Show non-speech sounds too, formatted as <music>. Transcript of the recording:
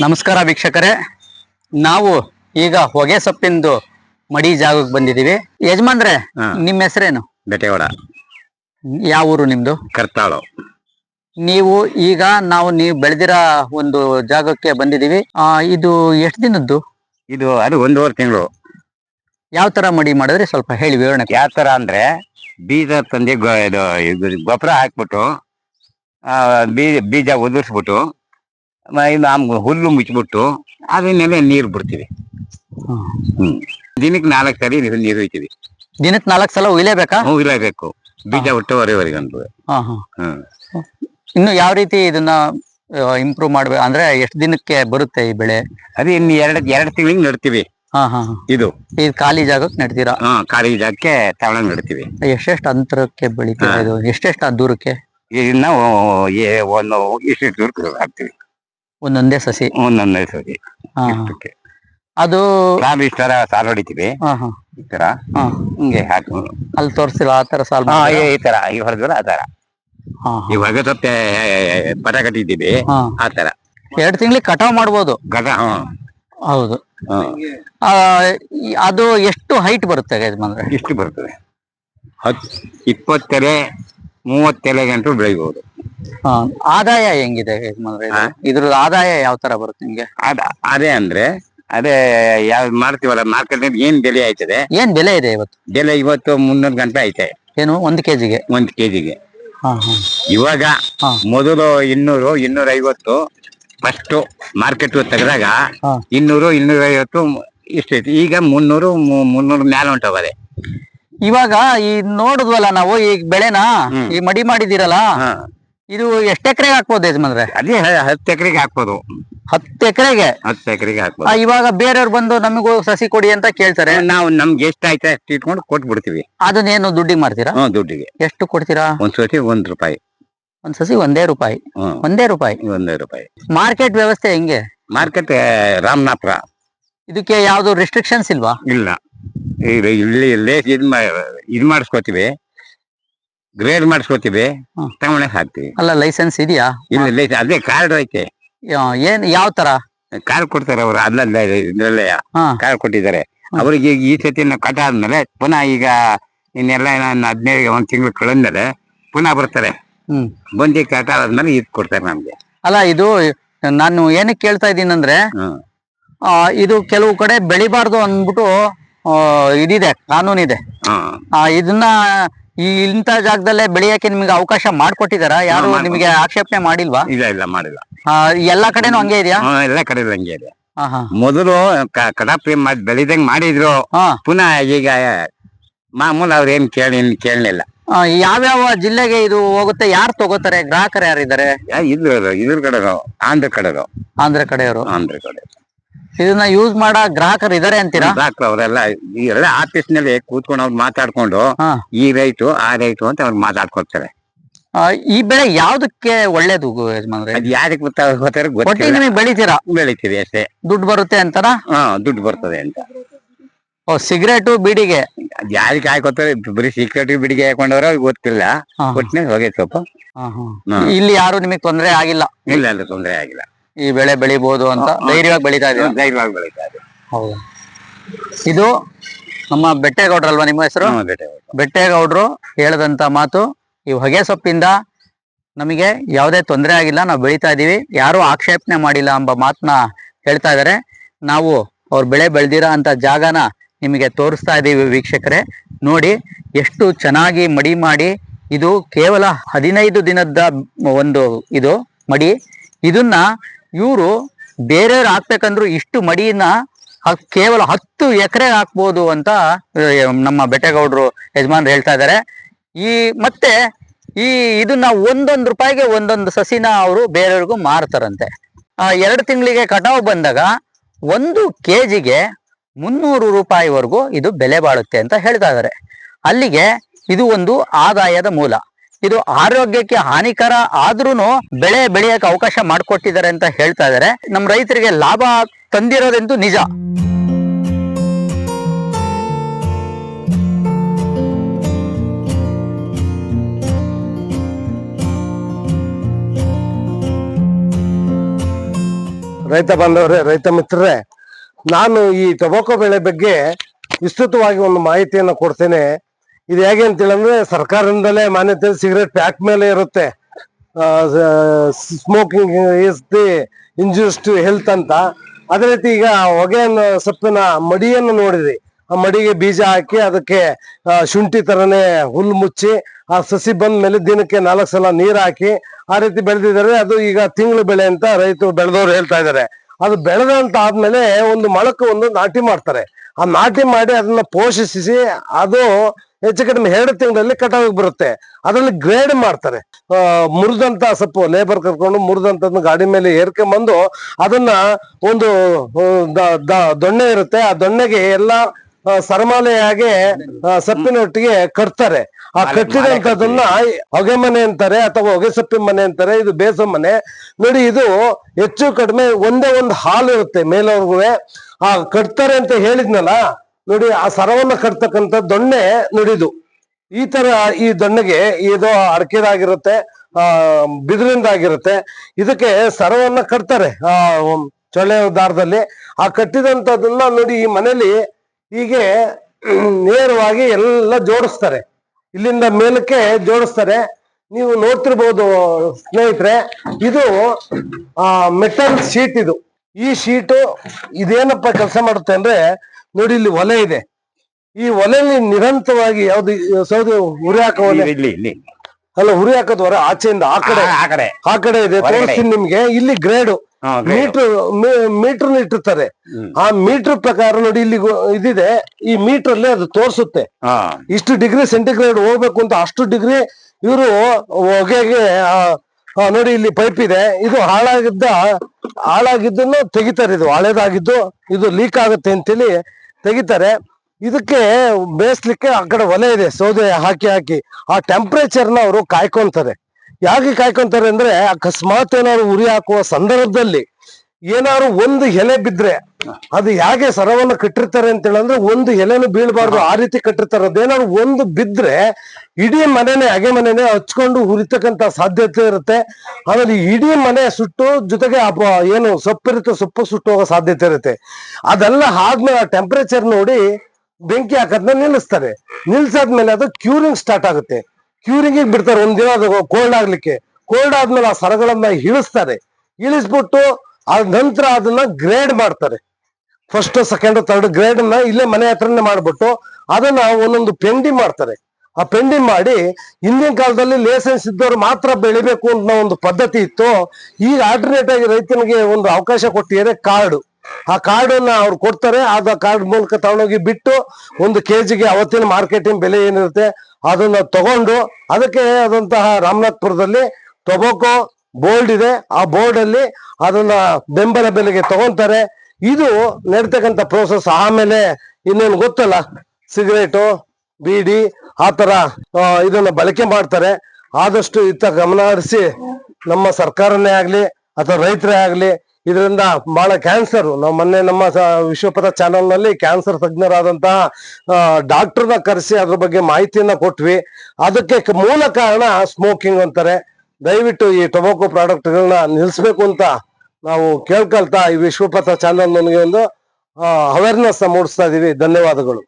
ನಮಸ್ಕಾರ ವೀಕ್ಷಕರೇ. ನಾವು ಈಗ ಹೊಗೆ ಸೊಪ್ಪಿಂದು ಮಡಿ ಜಾಗಕ್ಕೆ ಬಂದಿದೀವಿ ಯಜಮಾನ್ರೆ ನಿಮ್ಮ ಹೆಸರೇನು? ಬೆಟೆವಾಡ ಯಾವ ಊರು ನಿಮ್ದು? ಕರ್ತಾಳು. ನೀವು ಈಗ ನಾವು ನೀವು ಬೆಳೆದಿರೋ ಒಂದು ಜಾಗಕ್ಕೆ ಬಂದಿದೀವಿ ಆ ಇದು ಎಷ್ಟು ದಿನದ್ದು? ಇದು ಅದು ಒಂದೂವರೆ ತಿಂಗಳು. ಯಾವ ತರ ಮಡಿ ಮಾಡಿದ್ರೆ? ಸ್ವಲ್ಪ ಹೇಳಿ ವಿವರಣೆ ಕೊಡಿ. ಯಾವ ತರ ಅಂದ್ರೆ ಬೀಜ ತಂದೆ ಗೊ- ಇದು ಇದು ಗೊಬ್ಬರ ಹಾಕ್ಬಿಟ್ಟು ಆ, ಬೀಜ ಬೀಜ ಉದುರಿಸ್ಬಿಟ್ಟು ಹುಲ್ಲು ಮುಚ್ಚಿಬಿಟ್ಟು ಅದನ್ನೆಲ್ಲ ನೀರು ಬಿಡ್ತೀವಿ. ಹ್ಮ್. ದಿನಕ್ಕೆ ನಾಲ್ಕು ಸರಿ ನೀರು ನೀರು ಒಯ್ತೀವಿ. ದಿನಕ್ಕೆ ನಾಲ್ಕು ಸಲ ಉಯ್ಲೇಬೇಕಾ ಹ್ಞೂ ಇರಬೇಕು ಬೀಜ ಬಿಟ್ಟು ಹಾ ಅಂತ ಇನ್ನು ಯಾವ ರೀತಿ ಇದನ್ನ ಇಂಪ್ರೂವ್ ಮಾಡ್ಬೇಕು ಅಂದ್ರೆ ಎಷ್ಟು ದಿನಕ್ಕೆ ಬರುತ್ತೆ ಈ ಬೆಳೆ? ಅದೇ ಇನ್ನು ಎರಡು ಎರಡು ತಿಂಗಳಿಗೆ ನಡ್ತೀವಿ. ಹಾ ಹಾ ಹಾ. ಇದು. ಈ ಖಾಲಿ ಜಾಗಕ್ಕೆ ನೆಡ್ತೀರಾ? ಖಾಲಿ ಜಾಗಕ್ಕೆ ತಗೊಳಂಗ್ ನಡ್ತೀವಿ. ಎಷ್ಟೆಷ್ಟು ಅಂತರಕ್ಕೆ ಬೆಳಿತೀವಿ. ಇದು? ಎಷ್ಟೆಷ್ಟು ದೂರಕ್ಕೆ? ಇನ್ನ ಏ- ಒಂದು ಇಷ್ಟು ದೂರಕ್ಕೆ ಹಾಕ್ತಿವಿ. ಒಂದೊಂದೇ ಸಸಿ? ಒಂದೊಂದೇ ಸಸಿ. ಹಾ. ಹಾ. ಇಷ್ಟಕ್ಕೆ. ಅದು ನಾವು ಈ ತರ ಸಾಲು ಹೊಡಿತೀವಿ. ಹಾ ಹಾ. ಈ ತರ. ಹಾ. ಹಿಂಗೆ ಹಾಕು. ಅಲ್ಲಿ ತೋರಿಸಿಲ್ಲ ಆ ತರ ಸಾಲ್ ಹಾ ಈ ಈ ತರ. ಈ ಹೊರದ್ವಲ್ಲ ಆ ತರ. ಹಾ ಇವಾಗ ಸ್ವಲ್ಪ ಪಟ ಕಟ್ಟಿದ್ದೀವಿ. ಹಾ. ಆ ತರ. ಎರಡು ತಿಂಗಳಿಗೆ ಕಟಾವ್ ಮಾಡ್ಬೋದು. ಗದ ಹಾ. ಹೌದು. ಹಾ. ಆ, ಈ- ಅದು ಎಷ್ಟು ಹೈಟ್ ಬರುತ್ತೆ ಯಜಮಾನ್ರೆ ಬರುತ್ತದೆ ಬರ್ತದೆ. ಹತ್ ಇಪ್ಪತ್ತೆಲೆ ಮೂವತ್ತೆಲೆ ಗಂಟು ಬೆಳಿಬಹುದು ಹಾ, ಆದಾಯ ಹೆಂಗಿದೆ ಇದ್ರ ಇದು? ಇದ್ರದ್ದು ಆದಾಯ ಯಾವ ತರ ಬರುತ್ತೆ ನಿಮ್ಗೆ? ಅದ ಅದೇ ಅಂದ್ರೆ ಅದೇ ಯಾವ ಮಾಡ್ತೀವಲ್ಲ ಮಾರ್ಕೆಟ್ ಏನ್ ಬೆಲೆ ಆಯ್ತದೆ? ಏನ್ ಬೆಲೆ ಇದೆ ಇವತ್ತು? ಬೆಲೆ ಇವತ್ತು ಮುನ್ನೂರು ಗಂಟೆ ಐತೆ ಏನು ಒಂದು ಕೆಜಿಗೆ? ಒಂದ್ ಕೆಜಿಗೆ. ಹಾ ಹಾ. ಇವಾಗ ಹಾ. ಮೊದಲು ಇನ್ನೂರು ಇನ್ನೂರ ಐವತ್ತು ಫಸ್ಟ್ ಮಾರ್ಕೆಟ್ ತೆಗೆದಾಗ ಹಾ. ಇನ್ನೂರು ಇನ್ನೂರ ಐವತ್ತು ಇಷ್ಟೈತಿ ಈಗ ಮುನ್ನೂರು ಮು- ಮುನ್ನೂರು ಮ್ಯಾಲ ಹೊಂಟವದೆ ಇವಾಗ ಈ ನೋಡಿದ್ವಲ್ಲ ನಾವು ಈ ಬೆಳೆನ? ಹ್ಮ್. ಈ ಮಡಿ ಮಾಡಿದಿರಲ್ಲ ಹಾ. ಇದು ಎಷ್ಟು ಎಕರೆಗೆ ಹಾಕ್ಬೋದು ಯಜಮಾನ್ರೆ? ಅದೇ ಹ- ಹತ್ತು ಎಕರೆಗೆ ಹಾಕ್ಬೋದು. ಹತ್ತು ಎಕರೆಗೆ? ಹತ್ತು ಎಕರೆಗೆ ಹಾಕ್ಬೋದು. ಇವಾಗ ಬೇರೆಯವ್ರು ಬಂದು ನಮಗೂ ಸಸಿ ಕೊಡಿ ಅಂತ ಕೇಳ್ತಾರೆ. ನಾವು ನಮ್ಗೆ ಎಷ್ಟು ಆಯ್ತಾ ಅಷ್ಟು ಇಟ್ಕೊಂಡು ಕೊಟ್ಬಿಡ್ತೀವಿ. ಅದನ್ನೇನು ದುಡ್ಡಿಗೆ ಮಾಡ್ತೀರಾ ಹ್ಞೂ ದುಡ್ಡಿಗೆ. ಎಷ್ಟು ಕೊಡ್ತೀರಾ? ಒಂದು ಸತಿ ಒಂದು ರೂಪಾಯಿ. ಒಂದು ಸಸಿ ಒಂದೇ ರೂಪಾಯಿ. ಹ್ಮ್. ಒಂದೇ ರೂಪಾಯಿ? ಒಂದೇ ರೂಪಾಯಿ. ಮಾರ್ಕೆಟ್ ವ್ಯವಸ್ಥೆ ಹೆಂಗೆ? ಮಾರ್ಕೆಟ್ ರಾಮನಾಪುರ ಇದಕ್ಕೆ ಯಾವುದು ರೆಸ್ಟ್ರಿಕ್ಷನ್ಸ್ ಇಲ್ವಾ? ಇಲ್ಲ. ಈಗ ಇಲ್ಲಿ ಇಲ್ಲೇ ಇದ್ ಮಾ- ಇದ್ ಮಾಡಿಸ್ಕೋತೀವಿ. ಗ್ರೇಡ್ ಮಾಡಿಸ್ಕೋತೀವಿ ಹ್ಮ್. ತಗೊಂಡೇ ಹಾಕ್ತಿವಿ. ಅಲ್ಲ ಲೈಸೆನ್ಸ್ ಇದೆಯಾ? ಇಲ್ಲ ಅದೇ ಕಾರ್ಡ್ ಐತೆ. ಯಾ- ಏನ್ ಯಾವ ತರ? ಕಾರ್ಡ್ ಕೊಡ್ತಾರೆ ಅವ್ರು ಅಲ್ಲಲ್ಲ ಇದ್ರಲ್ಲೇ ಹಾ. ಕಾರ್ಡ್ ಕೊಟ್ಟಿದ್ದಾರೆ. ಅವ್ರಿಗೆ ಈ ಸತಿ ನಾವು ಕಟ್ ಆದ್ಮೇಲೆ ಪುನಃ ಈಗ ಇನ್ನೆಲ್ಲ ನಾನು ಹದಿನೈದು ಒಂದ್ ತಿಂಗಳು ಕಳೆದ್ಮೇಲೆ ಪುನಃ ಬರ್ತಾರೆ. ಹ್ಮ್. ಬಂದು ಕಟ್ ಆದ್ಮೇಲೆ ಇದ್ ಕೊಡ್ತಾರೆ ನಮ್ಗೆ. ಅಲ್ಲ ಇದು ನಾನು ಏನಕ್ಕೆ ಕೇಳ್ತಾ ಇದ್ದೀನಿ ಅಂದ್ರೆ ಹ್ಮ್. ಆ, ಇದು ಕೆಲವು ಕಡೆ ಬೆಳಿಬಾರ್ದು ಅಂದ್ಬಿಟ್ಟು ಆ, ಇದಿದೆ ಕಾನೂನಿದೆ. ಹ್ಮ್ ಆ, ಇದನ್ನ ಈ ಇಂತ ಜಾಗದಲ್ಲೇ ಬೆಳೆಯಕ್ಕೆ ನಿಮ್ಗೆ ಅವಕಾಶ ಮಾಡ್ಕೊಟ್ಟಿದಾರ? ಯಾರು ಹಾ, ಮಾಡ್ಕೊಟ್ಟಿದ್ದಾರೆ. ನಿಮಗೆ ಆಕ್ಷೇಪಣೆ ಮಾಡಿಲ್ವಾ? ಇಲ್ಲ ಇಲ್ಲ ಮಾಡಿಲ್ಲ. ಆ, ಎಲ್ಲಾ ಕಡೆನೂ ಹಂಗೆ ಇದೆಯಾ? ಹ್ಮ್, ಎಲ್ಲ ಕಡೆ ಹಂಗೆ ಇದೆ. ಹಾ ಹಾ. ಮೊದಲು ಕ- ಕಡಾಪಿ ಮಾಡಿ ಬೆಳಿದಂಗ್ ಮಾಡಿದ್ರು. ಹಾ. ಪುನಃ ಈಗ ಮಾಮೂಲು ಅವ್ರ ಏನ್ ಕೇಳಿ ಕೇಳಲಿಲ್ಲ. ಆ, ಯಾವ್ಯಾವ ಜಿಲ್ಲೆಗೆ ಇದು ಹೋಗುತ್ತೆ? ಯಾರು ತಗೋತಾರೆ? ಗ್ರಾಹಕರು ಯಾರಿದ್ದಾರೆ? ಇದ್ರ ಇದ್ರ ಕಡೆದು ಆಂಧ್ರ ಕಡೆದು ಆಂಧ್ರ ಕಡೆಯವರು. ಆಂಧ್ರ ಕಡೆ. ಇದನ್ನ ಯೂಸ್ ಮಾಡ ಗ್ರಾಹಕರು ಇದಾರೆ ಅಂತೀರಾ? ಡಾಕ್ಟರ್ ಅವರೆಲ್ಲ ಎಲ್ಲ ಆಫೀಸ್ನಲ್ಲಿ ಕೂತ್ಕೊಂಡು ಅವ್ರು ಮಾತಾಡ್ಕೊಂಡು ಹಾ. ಈ ರೈಟು ಆ ರೈಟು ಅಂತ ಅವ್ರು ಮಾತಾಡ್ಕೊಳ್ತಾರೆ. ಆ, ಈ ಬೆಳೆ ಯಾವ್ದಕ್ಕೆ ಒಳ್ಳೇದು ಗು- ಯಜಮಾನ್ರೆ? ಅದ್ ಯಾರಿಗೆ ಒಟ್ಟಿಗೆ ಗೊತ್ತಿಲ್ಲ. ನಿಮಗೆ ಬೆಳಿತೀರಾ? ಬೆಳಿತೀವಿ ಅಷ್ಟೇ. ದುಡ್ಡು ಬರುತ್ತೆ ಅಂತಾರ? ಹಾ ದುಡ್ಡು ಬರ್ತದೆ ಅಂತ. ಓ ಸಿಗರೇಟು ಬಿಡಿಗೆ? ಅದ್ ಯಾರಿಗೆ ಹಾಕೋತಾರೆ ಬರೀ ಸಿಗರೇಟ್ ಬಿಡಿಗೆ ಹಾಕೊಂಡವ್ರ ಅವ್ರಿಗೆ ಗೊತ್ತಿಲ್ಲ. ಹಾ, ಹೋಗೈತೆ ಸ್ವಲ್ಪ. ಹಾ, ಹಾ. ಹಾ. ಇಲ್ಲಿ ಯಾರು ನಿಮಗೆ ತೊಂದರೆ ಆಗಿಲ್ಲ. ಇಲ್ಲ ಇಲ್ಲ ತೊಂದರೆ ಆಗಿಲ್ಲ. ಈ ಬೆಳೆ ಬೆಳಿಬಹುದು ಅಂತ. ಧೈರ್ಯವಾಗಿ ಬೆಳಿತಾ ಇದ್ದೀವಿ ಧೈರ್ಯವಾಗಿ ಬೆಳೀತಾ ಇದೆ ಹೌದು? ಇದು ನಮ್ಮ ಬೆಟ್ಟೇಗೌಡ್ರಲ್ವಾ ನಿಮ್ಮ ಹೆಸರು? ನಮ್ಮ ಬೆಟ್ಟೆ. ಬೆಟ್ಟೇಗೌಡ್ರು ಹೇಳದಂತ ಮಾತು ಈ ಹೊಗೆ ಸೊಪ್ಪಿಂದ ನಮಗೆ ಯಾವುದೇ ತೊಂದರೆ ಆಗಿಲ್ಲ ನಾವು ಬೆಳಿತಾ ಇದೀವಿ. ಯಾರು ಆಕ್ಷೇಪಣೆ ಮಾಡಿಲ್ಲ ಎಂಬ ಮಾತನ್ನ ಹೇಳ್ತಾ ಇದಾರೆ. ನಾವು ಅವ್ರ ಬೆಳೆ ಬೆಳೆದಿರೋ ಅಂತ ಜಾಗನ ನಿಮಗೆ ತೋರಿಸ್ತಾ ಇದೀವಿ ವೀಕ್ಷಕರೇ. ನೋಡಿ ಎಷ್ಟು ಚೆನ್ನಾಗಿ ಮಡಿ ಮಾಡಿ ಇದು ಕೇವಲ ಹದಿನೈದು ದಿನದ ಒಂದು ಇದು ಮಡಿ. ಇದನ್ನ ಇವರು ಬೇರೆಯವ್ರು ಹಾಕ್ಬೇಕಂದ್ರು ಇಷ್ಟು ಮಡಿಯನ್ನ ಕೇವಲ ಹತ್ತು ಎಕರೆ ಹಾಕ್ಬೋದು ಅಂತ ನಮ್ಮ ಬೆಟ್ಟೇಗೌಡರು ಯಜಮಾನ್ರು ಹೇಳ್ತಾ ಇದ್ದಾರೆ ಈ ಮತ್ತೆ ಈ ಇದನ್ನ ಒಂದೊಂದು ರೂಪಾಯಿಗೆ ಒಂದೊಂದು ಸಸಿನ ಅವರು ಬೇರೆಯವ್ರಿಗೂ ಮಾರ್ತಾರಂತೆ. ಆ, ಎರಡು ತಿಂಗಳಿಗೆ ಕಟಾವು ಬಂದಾಗ ಒಂದು ಕೆ ಜಿಗೆ ಮುನ್ನೂರು ರೂಪಾಯಿವರೆಗೂ ಇದು ಬೆಲೆ ಬಾಳುತ್ತೆ ಅಂತ ಹೇಳ್ತಾ ಇದ್ದಾರೆ ಅಲ್ಲಿಗೆ ಇದು ಒಂದು ಆದಾಯದ ಮೂಲ. ಇದು ಆರೋಗ್ಯಕ್ಕೆ ಹಾನಿಕರ ಆದ್ರೂ ಬೆಳೆ ಬೆಳೆಯಕ್ಕೆ ಅವಕಾಶ ಮಾಡಿಕೊಟ್ಟಿದ್ದಾರೆ ಅಂತ ಹೇಳ್ತಾ ಇದ್ದಾರೆ. ನಮ್ಮ ರೈತರಿಗೆ ಲಾಭ ತಂದಿರೋದೆಂದು ನಿಜ. ರೈತ ಬಾಂಧವರೇ, ರೈತ ಮಿತ್ರರೇ, ನಾನು ಈ ಟೊಬಾಕೋ ಬೆಳೆ ಬಗ್ಗೆ ವಿಸ್ತೃತವಾಗಿ ಒಂದು ಮಾಹಿತಿಯನ್ನು ಕೊಡ್ತೇನೆ. ಇದು ಹೇಗೆ ಅಂತೇಳಂದ್ರೆ ಸರ್ಕಾರದಿಂದಲೇ ಮಾನ್ಯತೆ ಸಿಗರೇಟ್ ಪ್ಯಾಕ್ ಮೇಲೆ ಇರುತ್ತೆ. Smoking is the injurious to health ಅಂತ. ಅದೇ ರೀತಿ ಈಗ ಹೊಗೆಯನ್ನು, ಸೊಪ್ಪಿನ ಮಡಿಯನ್ನು ನೋಡಿದ್ರಿ. ಆ ಮಡಿಗೆ ಬೀಜ ಹಾಕಿ ಅದಕ್ಕೆ ಶುಂಠಿ ತರನೇ ಹುಲ್ಲು ಮುಚ್ಚಿ ಆ ಸಸಿ ಬಂದ ಮೇಲೆ ದಿನಕ್ಕೆ ನಾಲ್ಕು ಸಲ ನೀರ್ ಹಾಕಿ ಆ ರೀತಿ ಬೆಳೆದಿದ್ದಾರೆ. ಅದು ಈಗ ತಿಂಗಳು ಬೆಳೆ ಅಂತ ರೈತರು ಬೆಳೆದವ್ರು ಹೇಳ್ತಾ ಇದ್ದಾರೆ. ಅದು ಬೆಳೆದಂತ ಆದ್ಮೇಲೆ ಒಂದು ಮೊಳಕ್ಕೆ ಒಂದು ನಾಟಿ ಮಾಡ್ತಾರೆ. ಆ ನಾಟಿ ಮಾಡಿ ಅದನ್ನ ಪೋಷಿಸಿ ಅದು ಹೆಚ್ಚು ಕಡಿಮೆ ಎರಡು ತಿಂಗಳಲ್ಲಿ ಕಟಾವಿಗೆ ಬರುತ್ತೆ. ಅದರಲ್ಲಿ ಗ್ರೇಡ್ ಮಾಡ್ತಾರೆ. ಮುರಿದಂತ ಸೊಪ್ಪು ಲೇಬರ್ ಕರ್ಕೊಂಡು ಮುರಿದಂತ ಗಾಡಿ ಮೇಲೆ ಏರ್ಕೊಂಬಂದು ಅದನ್ನ ಒಂದು ದೊಣ್ಣೆ ಇರುತ್ತೆ. ಆ ದೊಣ್ಣೆಗೆ ಎಲ್ಲ ಸರಮಾಲೆಯಾಗಿ ಸೊಪ್ಪಿನೊಟ್ಟಿಗೆ ಕಟ್ತಾರೆ. ಆ ಕಟ್ಟಿದಂತದನ್ನ ಹೊಗೆ ಮನೆ ಅಂತಾರೆ ಅಥವಾ ಹೊಗೆ ಸೊಪ್ಪಿನ ಮನೆ ಅಂತಾರೆ. ಇದು ಬೇಸ ಮನೆ. ನೋಡಿ ಇದು ಹೆಚ್ಚು ಕಡಿಮೆ ಒಂದೇ ಒಂದು ಹಾಲು ಇರುತ್ತೆ ಮೇಲವ್ರಿಗೂ ಆ ಕಟ್ತಾರೆ ಅಂತ ಹೇಳಿದ್ನಲ್ಲ? ನೋಡಿ, ಆ ಸರವನ್ನ ಕಟ್ತಕ್ಕಂತ ದೊಣ್ಣೆ ನುಡಿದು ಈ ತರ ಈ ದೊಣ್ಣೆಗೆ ಇದು ಅಡಕೆದಾಗಿರುತ್ತೆ ಆ ಬಿದಿರಿಂದ ಆಗಿರುತ್ತೆ ಇದಕ್ಕೆ ಸರವನ್ನ ಕಟ್ತಾರೆ, ಆ ಚೊಳ್ಳೆ ದಾರದಲ್ಲಿ. ಆ ಕಟ್ಟಿದಂತದನ್ನ ನೋಡಿ ಈ ಮನೇಲಿ ಹೀಗೆ <clears throat> ನೇರವಾಗಿ ಎಲ್ಲ ಜೋಡಿಸ್ತಾರೆ. ಇಲ್ಲಿಂದ ಮೇಲಕ್ಕೆ ಜೋಡಿಸ್ತಾರೆ. ನೀವು ನೋಡ್ತಿರ್ಬೋದು ಸ್ನೇಹಿತರೆ, ಇದು, ಆ ಮೆಟಲ್ ಶೀಟ್ ಇದು. ಈ ಶೀಟು ಇದೇನಪ್ಪ ಕೆಲಸ ಮಾಡುತ್ತೆ ಅಂದ್ರೆ ನೋಡಿ ಇಲ್ಲಿ ಒಲೆ ಇದೆ. ಈ ಒಲೆಯಲ್ಲಿ ನಿರಂತರವಾಗಿ ಯಾವ್ದು ಸೌದೆ ಉರಿ ಹಾಕೋ ಒಲೆ? ಇಲ್ಲಿ ಇಲ್ಲಿ. ಅಲ್ಲ ಉರಿ ಹಾಕೋದ್ ಹೊರ ಆಚೆಯಿಂದ ಆ ಕಡೆ? ಆ ಕಡೆ. ಆ ಕಡೆ ಇದೆ. ತೋರಿಸ್ತೀನಿ ನಿಮ್ಗೆ. ಇಲ್ಲಿ ಗ್ರೇಡು. ಮೀಟರ್ ಮೀಟರ್ ಇಟ್ಟಿರ್ತಾರೆ. ಆ ಮೀಟರ್ ಪ್ರಕಾರ ನೋಡಿ ಇಲ್ಲಿ ಇದಿದೆ. ಈ ಮೀಟರ್ ಅಲ್ಲಿ ಅದು ತೋರಿಸುತ್ತೆ. ಇಷ್ಟು ಡಿಗ್ರಿ ಸೆಂಟಿಗ್ರೇಡ್ ಹೋಗ್ಬೇಕು ಅಂತ ಅಷ್ಟು ಡಿಗ್ರಿ ಇವರು ಹೊಗೆಗೆ ಆ, ನೋಡಿ ಇಲ್ಲಿ ಪೈಪ್ ಇದೆ. ಇದು ಹಾಳಾಗಿದ್ದ ಹಾಳಾಗಿದ್ದನ್ನು ತೆಗಿತಾರೆ ಇದು. ಹಳೇದಾಗಿದ್ದು ಇದು ಲೀಕ್ ಆಗುತ್ತೆ ಅಂತೇಳಿ ತೆಗಿತಾರೆ. ಇದಕ್ಕೆ ಬೇಯಿಸ್ಲಿಕ್ಕೆ ಆ ಕಡೆ ಒಲೆ ಇದೆ ಸೌದೆ ಹಾಕಿ ಹಾಕಿ. ಆ ಟೆಂಪರೇಚರ್ನ ಅವರು ಕಾಯ್ಕೊಂತಾರೆ. ಯಾಕೆ ಕಾಯ್ಕೊಂತಾರೆ ಅಂದ್ರೆ ಅಕಸ್ಮಾತ್ ಏನಾದ್ರು ಉರಿ ಹಾಕುವ ಸಂದರ್ಭದಲ್ಲಿ ಏನಾದ್ರು ಒಂದು ಎಲೆ ಬಿದ್ರೆ ಅದು ಹೇಗೆ ಸರವನ್ನ ಕಟ್ಟಿರ್ತಾರೆ ಅಂತ ಹೇಳಂದ್ರೆ ಒಂದು ಎಲೆನು ಬೀಳ್ಬಾರ್ದು ಆ ರೀತಿ ಕಟ್ಟಿರ್ತಾರೆ. ಅದೇನಾದ್ರು ಒಂದು ಬಿದ್ರೆ ಇಡೀ ಮನೆನೆ ಹಗೆ ಮನೆನೆ ಹಚ್ಕೊಂಡು ಹುರಿತಕ್ಕಂತ ಸಾಧ್ಯತೆ ಇರುತ್ತೆ. ಆಮೇಲೆ ಇಡೀ ಮನೆ ಸುಟ್ಟು ಜೊತೆಗೆ ಏನು ಸೊಪ್ಪಿರುತ್ತೆ ಸೊಪ್ಪು ಸುಟ್ಟು ಹೋಗೋ ಸಾಧ್ಯತೆ ಇರುತ್ತೆ. ಅದೆಲ್ಲ ಆದ್ಮೇಲೆ ಆ ಟೆಂಪರೇಚರ್ ನೋಡಿ ಬೆಂಕಿ ಹಾಕೋದನ್ನ ನಿಲ್ಲಿಸ್ತಾರೆ. ನಿಲ್ಸಾದ್ಮೇಲೆ ಅದು ಕ್ಯೂರಿಂಗ್ ಸ್ಟಾರ್ಟ್ ಆಗುತ್ತೆ. ಕ್ಯೂರಿಂಗ್ ಬಿಡ್ತಾರೆ. ಒಂದಿನ ಅದು ಕೋಲ್ಡ್ ಆಗ್ಲಿಕ್ಕೆ. ಕೋಲ್ಡ್ ಆದ್ಮೇಲೆ ಆ ಸರಗಳನ್ನ ಇಳಿಸ್ತಾರೆ. ಇಳಿಸ್ಬಿಟ್ಟು ಅದ ನಂತರ ಅದನ್ನ ಗ್ರೇಡ್ ಮಾಡ್ತಾರೆ. ಫಸ್ಟ್ ಸೆಕೆಂಡ್ ಥರ್ಡ್ ಗ್ರೇಡ್ ಅನ್ನ ಇಲ್ಲೇ ಮನೆ ಹತ್ರನೇ ಮಾಡ್ಬಿಟ್ಟು ಅದನ್ನ ಒಂದೊಂದು ಪೆಂಡಿ ಮಾಡ್ತಾರೆ. ಆ ಪೆಂಡಿ ಮಾಡಿ ಹಿಂದಿನ ಕಾಲದಲ್ಲಿ ಲೈಸೆನ್ಸ್ ಇದ್ದವ್ರು ಮಾತ್ರ ಬೆಳಿಬೇಕು ಅನ್ನೋ ಒಂದು ಪದ್ಧತಿ ಇತ್ತು. ಈಗ ಆಲ್ಟರ್ನೇಟ್ ಆಗಿ ರೈತನಿಗೆ ಒಂದು ಅವಕಾಶ ಕೊಟ್ಟಿದ್ದಾರೆ ಕಾರ್ಡು ಆ ಕಾರ್ಡನ್ನ ಅವ್ರು ಕೊಡ್ತಾರೆ. ಆ ಕಾರ್ಡ್ ಮೂಲಕ ತಗೊಂಡೋಗಿ ಬಿಟ್ಟು ಒಂದು ಕೆಜಿಗೆ ಅವತ್ತಿನ ಮಾರ್ಕೆಟಿಂಗ್ ಬೆಲೆ ಏನಿರುತ್ತೆ ಅದನ್ನ ತಗೊಂಡು ಅದಕ್ಕೆ ಆದಂತಹ ರಾಮನಾಥ್ಪುರದಲ್ಲಿ ಟೊಬೊಕೊ ಬೋರ್ಡ್ ಇದೆ. ಆ ಬೋರ್ಡ್ ಅಲ್ಲಿ ಅದನ್ನ ಬೆಂಬಲ ಬೆಲೆಗೆ ತಗೊಂತಾರೆ. ಇದು ನಡೀತಕ್ಕಂಥ ಪ್ರೋಸೆಸ್ ಆಮೇಲೆ ಇನ್ನೇನು ಗೊತ್ತಲ್ಲ? ಸಿಗರೇಟು, ಬೀಡಿ, ಆ ತರ ಇದನ್ನ ಬಳಕೆ ಮಾಡ್ತಾರೆ. ಆದಷ್ಟು ಇತ್ತ ಗಮನ ಹರಿಸಿ ನಮ್ಮ ಸರ್ಕಾರನೇ ಆಗ್ಲಿ ಅಥವಾ ರೈತರೇ ಆಗ್ಲಿ, ಇದರಿಂದ ಬಹಳ ಕ್ಯಾನ್ಸರ್ ನಾವು ಮೊನ್ನೆ ನಮ್ಮ ವಿಶ್ವಪಥ ಚಾನೆಲ್ನಲ್ಲಿ ಕ್ಯಾನ್ಸರ್ ತಜ್ಞರಾದಂತಹ ಡಾಕ್ಟರ್ನ ಕರೆಸಿ ಅದ್ರ ಬಗ್ಗೆ ಮಾಹಿತಿಯನ್ನ ಕೊಟ್ವಿ. ಅದಕ್ಕೆ ಮೂಲ ಕಾರಣ ಸ್ಮೋಕಿಂಗ್ ಅಂತಾರೆ. ದಯವಿಟ್ಟು ಈ ಟೊಬಾಕೊ ಪ್ರಾಡಕ್ಟ್ಗಳನ್ನ ನಿಲ್ಲಿಸ್ಬೇಕು ಅಂತ ನಾವು ಕೇಳ್ಕೊಳ್ತಾ ಈ ವಿಶ್ವಪಥ ಚಾನಲ್ ನನಗೆ ಒಂದು ಅವೇರ್ನೆಸ್ ಮೂಡಿಸ್ತಾ ಇದ್ದೀವಿ ಧನ್ಯವಾದಗಳು.